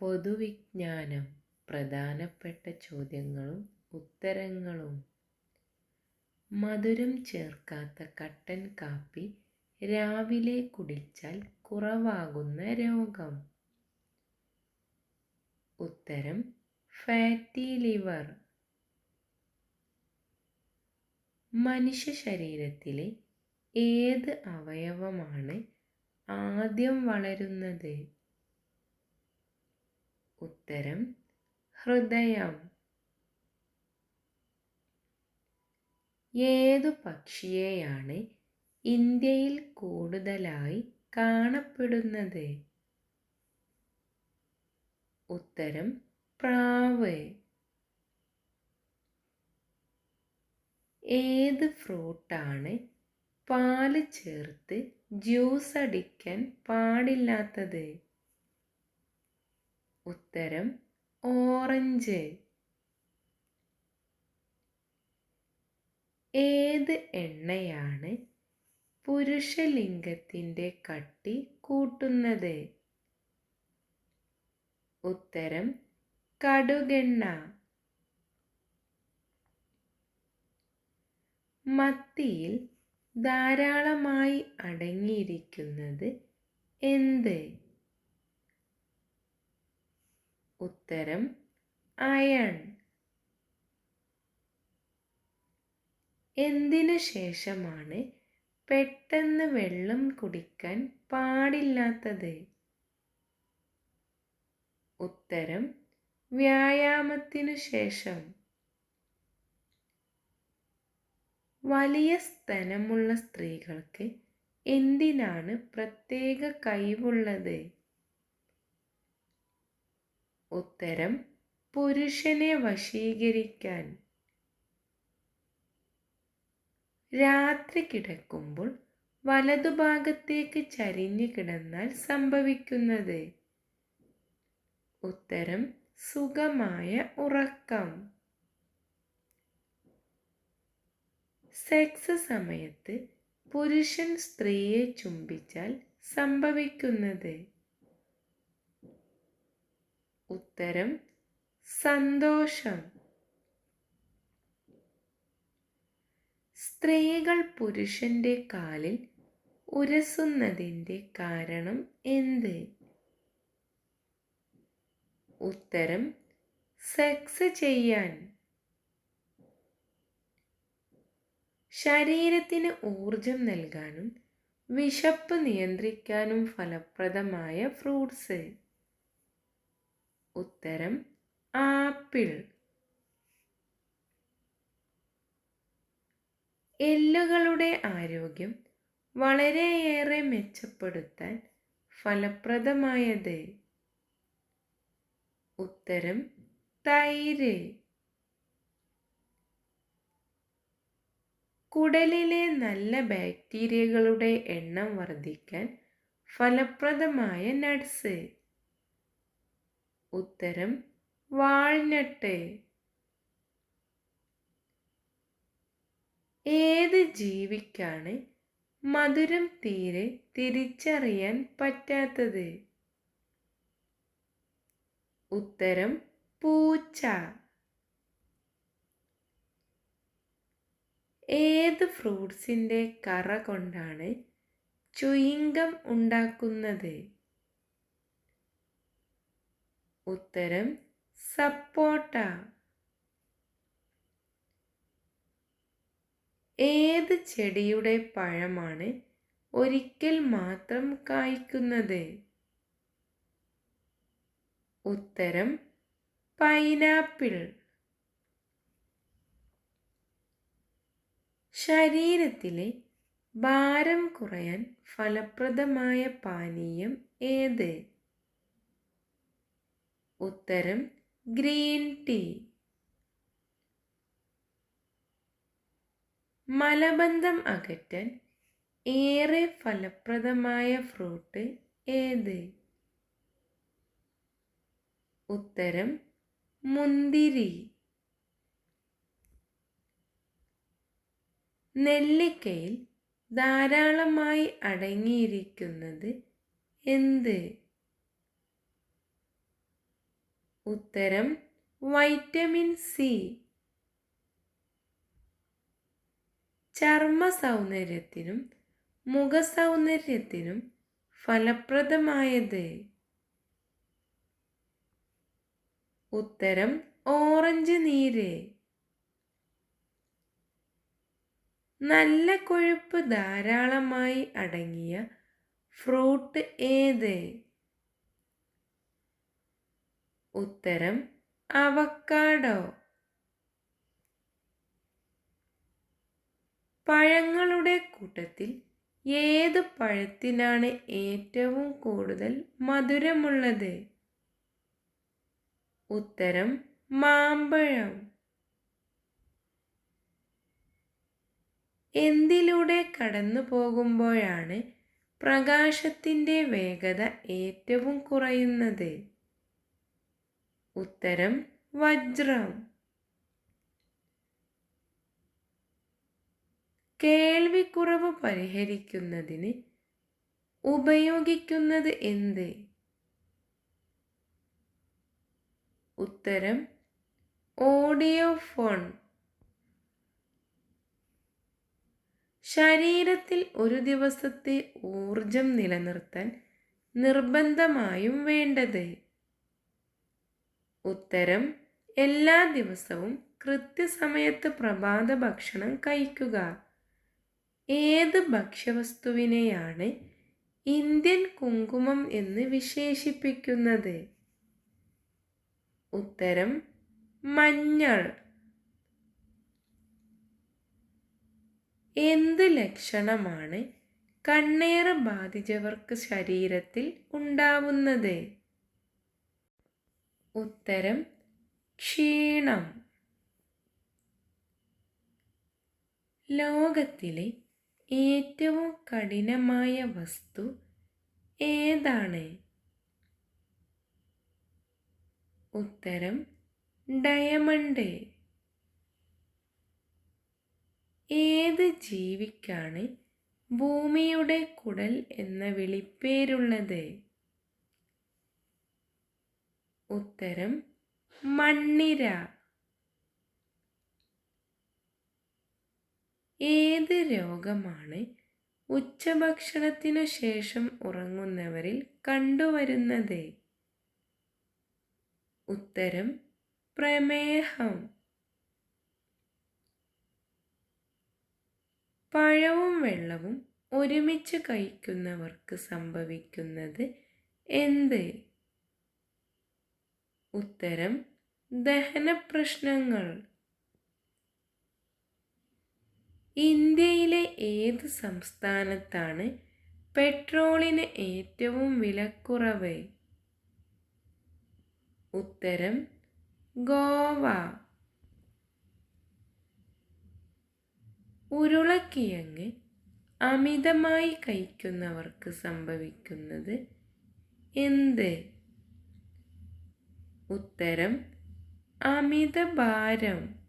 പൊതുവിജ്ഞാനം പ്രധാനപ്പെട്ട ചോദ്യങ്ങളും ഉത്തരങ്ങളും. മധുരം ചേർക്കാത്ത കട്ടൻ കാപ്പി രാവിലെ കുടിച്ചാൽ കുറവാകുന്ന രോഗം. ഉത്തരം ഫാറ്റി ലിവർ. മനുഷ്യ ശരീരത്തിലെ ഏത് അവയവമാണ് ആദ്യം വളരുന്നത്? ഉത്തരം ഹൃദയം. ഏതു പക്ഷിയെയാണ് ഇന്ത്യയിൽ കൂടുതലായി കാണപ്പെടുന്നത്? ഉത്തരം പ്രാവ്. ഏത് ഫ്രൂട്ടാണ് പാൽ ചേർത്ത് ജ്യൂസ് അടിക്കാൻ പാടില്ലാത്തത്? ഉത്തരം ഓറഞ്ച്. ഏത് എണ്ണയാണ് പുരുഷലിംഗത്തിന്റെ കട്ടി കൂട്ടുന്നത്? ഉത്തരം കടുകെണ്ണ. മത്തിയിൽ ധാരാളമായി അടങ്ങിയിരിക്കുന്നത് എന്ത്? ഉത്തരം അയൺ. എന്തിനു ശേഷമാണ് പെട്ടെന്ന് വെള്ളം കുടിക്കാൻ പാടില്ലാത്തത്? ഉത്തരം വ്യായാമത്തിനു ശേഷം. വലിയ സ്തനമുള്ള സ്ത്രീകൾക്ക് എന്തിനാണ് പ്രത്യേക കഴിവുള്ളത്? ഉത്തരം പുരുഷനെ വശീകരിക്കാൻ. രാത്രി കിടക്കുമ്പോൾ വലതുഭാഗത്തേക്ക് ചരിഞ്ഞു കിടന്നാൽ സംഭവിക്കുന്നത്? ഉത്തരം സുഖമായ ഉറക്കം. സെക്സ് സമയത്ത് പുരുഷൻ സ്ത്രീയെ ചുംബിച്ചാൽ സംഭവിക്കുന്നത്? ഉത്തരം സന്തോഷം. സ്ത്രീകൾ പുരുഷന്റെ കാലിൽ ഉരസുന്നതിന്റെ കാരണം എന്ത്? ഉത്തരം സെക്സ് ചെയ്യാൻ. ശരീരത്തിന് ഊർജം നൽകാനും വിശപ്പ് നിയന്ത്രിക്കാനും ഫലപ്രദമായ ഫ്രൂട്ട്സ് ഉത്തരം ആപ്പിൾ. എല്ലുകളുടെ ആരോഗ്യം വളരെയേറെ മെച്ചപ്പെടുത്താൻ ഫലപ്രദമായത്. ഉത്തരം തൈര്. കുടലിലെ നല്ല ബാക്ടീരിയകളുടെ എണ്ണം വർദ്ധിക്കാൻ ഫലപ്രദമായ നട്സ് ഉത്തരം വാൾനട്ട് ഏത് ജീവിക്കാണ് മധുരം തീരെ തിരിച്ചറിയാൻ പറ്റാത്തത്? ഉത്തരം പൂച്ച. ഏത് ഫ്രൂട്ട്സിന്റെ കറ കൊണ്ടാണ് ചുയിങ്കം ഉണ്ടാക്കുന്നത്? ഉത്തരം സപ്പോട്ട. ഏത് ചെടിയുടെ പഴമാണ് ഒരിക്കൽ മാത്രം കായ്ക്കുന്നത്? ഉത്തരം പൈനാപ്പിൾ. ശരീരത്തിലെ ഭാരം കുറയാൻ ഫലപ്രദമായ പാനീയം ഏത്? ഉത്തരം ഗ്രീൻ ടീ. മലബന്ധം അകറ്റാൻ ഏറെ ഫലപ്രദമായ ഫ്രൂട്ട് ഏത്? ഉത്തരം മുന്തിരി. നെല്ലിക്കയിൽ ധാരാളമായി അടങ്ങിയിരിക്കുന്നത് എന്ത്? ഉത്തരം വൈറ്റമിൻ സി. ചർമ്മ സൗന്ദര്യത്തിനും മുഖ മുഖസൗന്ദര്യത്തിനും ഫലപ്രദമായത്. ഉത്തരം ഓറഞ്ച് നീര്. നല്ല കൊഴുപ്പ് ധാരാളമായി അടങ്ങിയ ഫ്രൂട്ട് ഏത്? ഉത്തരം അവക്കാഡോ പഴങ്ങളുടെ കൂട്ടത്തിൽ ഏത് പഴത്തിനാണ് ഏറ്റവും കൂടുതൽ മധുരമുള്ളത്? ഉത്തരം മാമ്പഴം. എന്തിലൂടെ കടന്നു പോകുമ്പോഴാണ് പ്രകാശത്തിന്റെ വേഗത ഏറ്റവും കുറയുന്നത്? ഉത്തരം വജ്രം. കേൾവിക്കുറവ് പരിഹരിക്കുന്നതിന് ഉപയോഗിക്കുന്നത് എന്ത്? ഉത്തരം ഓഡിയോ ഫോൺ. ശരീരത്തിൽ ഒരു ദിവസത്തെ ഊർജം നിലനിർത്താൻ നിർബന്ധമായും വേണ്ടത്. ഉത്തരം എല്ലാ ദിവസവും കൃത്യസമയത്ത് പ്രഭാത ഭക്ഷണം കഴിക്കുക. ഏത് ഭക്ഷ്യവസ്തുവിനെയാണ് ഇന്ത്യൻ കുങ്കുമം എന്ന് വിശേഷിപ്പിക്കുന്നത്? ഉത്തരം മഞ്ഞൾ. എന്ത് ലക്ഷണമാണ് കണ്ണേറ് ബാധിച്ചവർക്ക് ശരീരത്തിൽ ഉണ്ടാവുന്നത്? ഉത്തരം ക്ഷീണം. ലോകത്തിലെ ഏറ്റവും കഠിനമായ വസ്തു ഏതാണ്? ഉത്തരം ഡയമണ്ട്. ഏത് ജീവിക്കാണ് ഭൂമിയുടെ കുടൽ എന്ന വിളിപ്പേരുള്ളത്? ഉത്തരം മണ്ണിര. ഏത് രോഗമാണ് ഉച്ചഭക്ഷണത്തിനു ശേഷം ഉറങ്ങുന്നവരിൽ കണ്ടുവരുന്നത്? ഉത്തരം പ്രമേഹം. പഴവും വെള്ളവും ഒരുമിച്ച് കഴിക്കുന്നവർക്ക് സംഭവിക്കുന്നത് എന്ത്? ഉത്തരം ദഹന പ്രശ്നങ്ങൾ ഇന്ത്യയിലെ ഏത് സംസ്ഥാനത്താണ് പെട്രോളിന് ഏറ്റവും വിലക്കുറവ്? ഉത്തരം ഗോവ. ഉരുളക്കിഴങ്ങ് അമിതമായി കഴിക്കുന്നവർക്ക് സംഭവിക്കുന്നത് എന്ത്? ഉത്തരം അമിതഭാരം.